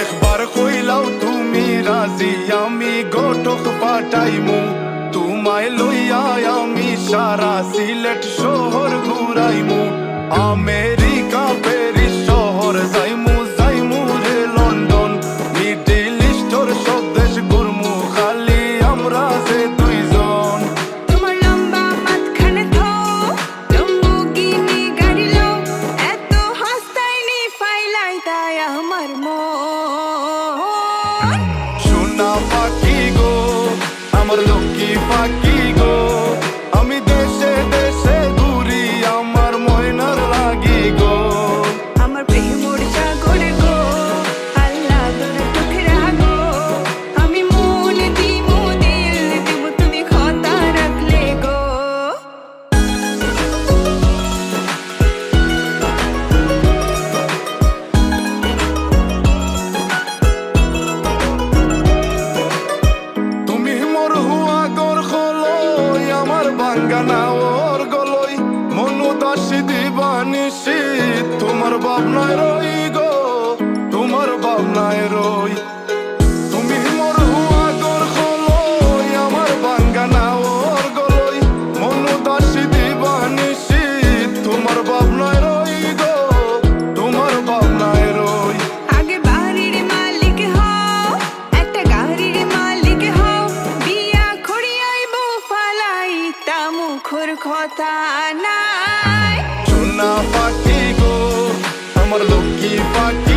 একবার কইলাও তুমি রাজি আমি গোটক পাঠাইমু তোমায় আমি শহর ঘুরাইমু আমেরিকা সোনা পাখি গো আমার লক্ষ্মী পাখি। মোর হুয়া গর খলই, আমার বাঙ্গানা ওর গলই। মনু দাসী দিবা নিশি তোমার ভাবনায় রই গো তোমার ভাবনায় রই কথা নাই। চুনা ফাটি গো আমার লক্ষ্মী ফাটি